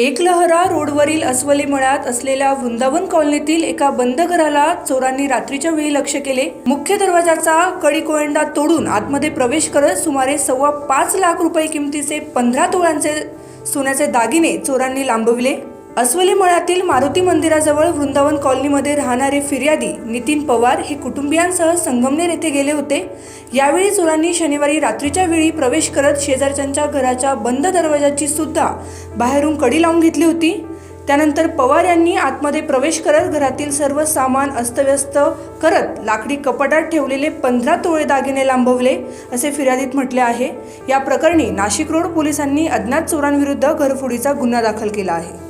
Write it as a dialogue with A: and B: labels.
A: एकलहरा रोडवरील अस्वली मळ्यात असलेल्या वृंदावन कॉलनीतील एका बंद घराला चोरांनी रात्रीच्या वेळी लक्ष केले. मुख्य दरवाजाचा कडी कोयंडा तोडून आतमध्ये प्रवेश करत सुमारे सव्वा पाच लाख रुपये किमतीचे पंधरा तोळ्यांचे सोन्याचे दागिने चोरांनी लांबविले. अस्वली मळ्यातील मारुती मंदिराजवळ वृंदावन कॉलनीमध्ये राहणारे फिर्यादी नितीन पवार हे कुटुंबियांसह संगमनेर येथे गेले होते. यावेळी चोरांनी शनिवारी रात्रीच्या वेळी प्रवेश करत शेजारच्यांच्या घराच्या बंद दरवाजाची सुद्धा बाहेरून कडी लावून घेतली होती. त्यानंतर पवार यांनी आतमध्ये प्रवेश करत घरातील सर्व सामान अस्तव्यस्त करत लाकडी कपाटात ठेवलेले पंधरा तोळे दागिने लांबवले असे फिर्यादीत म्हटले आहे. या प्रकरणी नाशिक रोड पोलिसांनी अज्ञात चोरांविरुद्ध घरफोडीचा गुन्हा दाखल केला आहे.